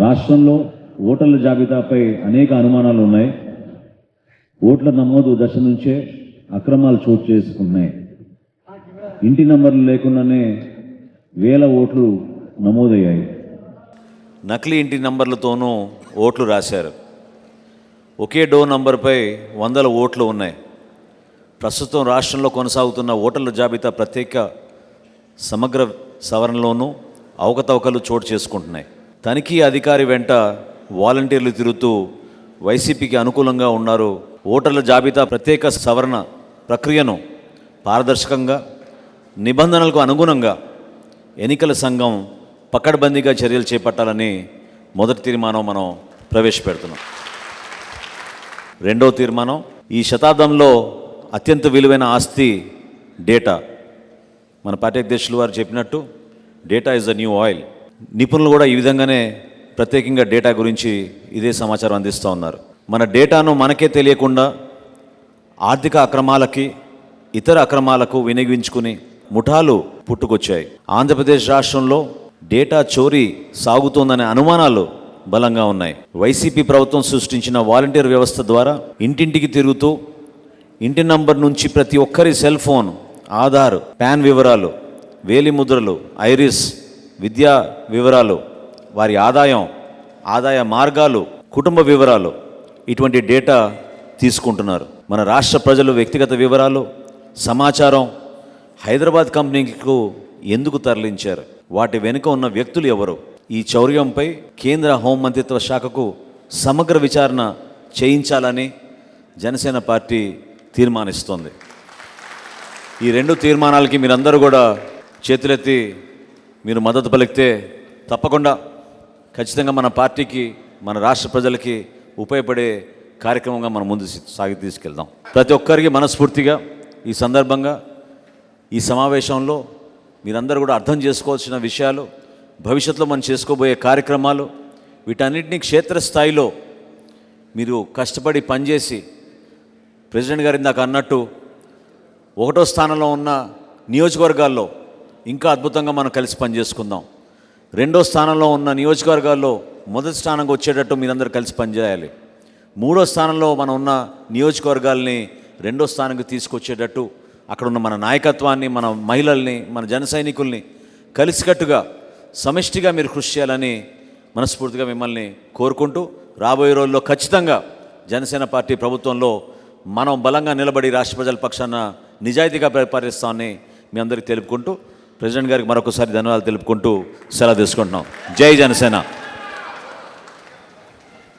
రాష్ట్రంలో ఓటర్ల జాబితాపై అనేక అనుమానాలు ఉన్నాయి. ఓట్ల నమోదు దశ నుంచే అక్రమాలు చోటు చేసుకున్నాయి. ఇంటి నంబర్లు లేకుండానే వేల ఓట్లు నమోదయ్యాయి. నకిలీ ఇంటి నంబర్లతోనూ ఓట్లు రాశారు. ఒకే డోర్ నంబర్పై వందల ఓట్లు ఉన్నాయి. ప్రస్తుతం రాష్ట్రంలో కొనసాగుతున్న ఓటర్ల జాబితా ప్రత్యేక సమగ్ర సవరణలోనూ అవకతవకలు చోటు చేసుకుంటున్నాయి. తనిఖీ అధికారి వెంట వాలంటీర్లు తిరుగుతూ వైసీపీకి అనుకూలంగా ఉన్నారు. ఓటర్ల జాబితా ప్రత్యేక సవరణ ప్రక్రియను పారదర్శకంగా నిబంధనలకు అనుగుణంగా ఎన్నికల సంఘం పకడ్బందీగా చర్యలు చేపట్టాలని మొదటి తీర్మానం మనం ప్రవేశపెడుతున్నాం. రెండో తీర్మానం ఈ శతాబ్దంలో అత్యంత విలువైన ఆస్తి డేటా. మన పార్టీ అధ్యక్షులు వారు చెప్పినట్టు data is the new oil. నిపుణులు కూడా ఈ విధంగానే ప్రత్యేకంగా డేటా గురించి ఇదే సమాచారం అందిస్తూ ఉన్నారు. మన డేటాను మనకే తెలియకుండా ఆర్థిక అక్రమాలకి ఇతర అక్రమాలకు వినియోగించుకుని ముఠాలు పుట్టుకొచ్చాయి. ఆంధ్రప్రదేశ్ రాష్ట్రంలో డేటా చోరీ సాగుతోందనే అనుమానాలు బలంగా ఉన్నాయి. వైసీపీ ప్రభుత్వం సృష్టించిన వాలంటీర్ వ్యవస్థ ద్వారా ఇంటింటికి తిరుగుతూ ఇంటి నంబర్ నుంచి ప్రతి ఒక్కరి సెల్ ఫోన్ ఆధార్ ప్యాన్ వివరాలు వేలి ముద్రలు ఐరిస్ విద్యా వివరాలు వారి ఆదాయం ఆదాయ మార్గాలు కుటుంబ వివరాలు ఇటువంటి డేటా తీసుకుంటున్నారు. మన రాష్ట్ర ప్రజలు వ్యక్తిగత వివరాలు సమాచారం హైదరాబాద్ కంపెనీలకు ఎందుకు తరలించారు? వాటి వెనుక ఉన్న వ్యక్తులు ఎవరు? ఈ చౌర్యంపై కేంద్ర హోంమంత్రిత్వ శాఖకు సమగ్ర విచారణ చేయించాలని జనసేన పార్టీ తీర్మానిస్తోంది. ఈ రెండు తీర్మానాలకి మీరందరూ కూడా చేతులెత్తి మీరు మద్దతు పలికితే తప్పకుండా ఖచ్చితంగా మన పార్టీకి మన రాష్ట్ర ప్రజలకి ఉపయోగపడే కార్యక్రమంగా మనం ముందు సాగి తీసుకెళ్దాం. ప్రతి ఒక్కరికి మనస్ఫూర్తిగా ఈ సందర్భంగా ఈ సమావేశంలో మీరందరూ కూడా అర్థం చేసుకోవాల్సిన విషయాలు భవిష్యత్తులో మనం చేసుకోబోయే కార్యక్రమాలు వీటన్నిటినీ క్షేత్రస్థాయిలో మీరు కష్టపడి పనిచేసి ప్రెసిడెంట్ గారు ఇందాక అన్నట్టు ఒకటో స్థానంలో ఉన్న నియోజకవర్గాల్లో ఇంకా అద్భుతంగా మనం కలిసి పనిచేసుకుందాం. రెండో స్థానంలో ఉన్న నియోజకవర్గాల్లో మొదటి స్థానంగా వచ్చేటట్టు మీరందరూ కలిసి పనిచేయాలి. మూడో స్థానంలో మనం ఉన్న నియోజకవర్గాల్ని రెండో స్థానంకి తీసుకొచ్చేటట్టు అక్కడ ఉన్న మన నాయకత్వాన్ని మన మహిళల్ని మన జన సైనికుల్ని కలిసికట్టుగా సమిష్టిగా మీరు కృషి చేయాలని మనస్ఫూర్తిగా మిమ్మల్ని కోరుకుంటూ రాబోయే రోజుల్లో ఖచ్చితంగా జనసేన పార్టీ ప్రభుత్వంలో మనం బలంగా నిలబడి రాష్ట్ర ప్రజల పక్షాన నిజాయితీగా పరిపాలిస్తామని మీ అందరికీ తెలుపుకుంటూ ప్రెసిడెంట్ గారికి మరొకసారి ధన్యవాదాలు తెలుపుకుంటూ సెలవు తీసుకుంటున్నాం. జై జనసేన.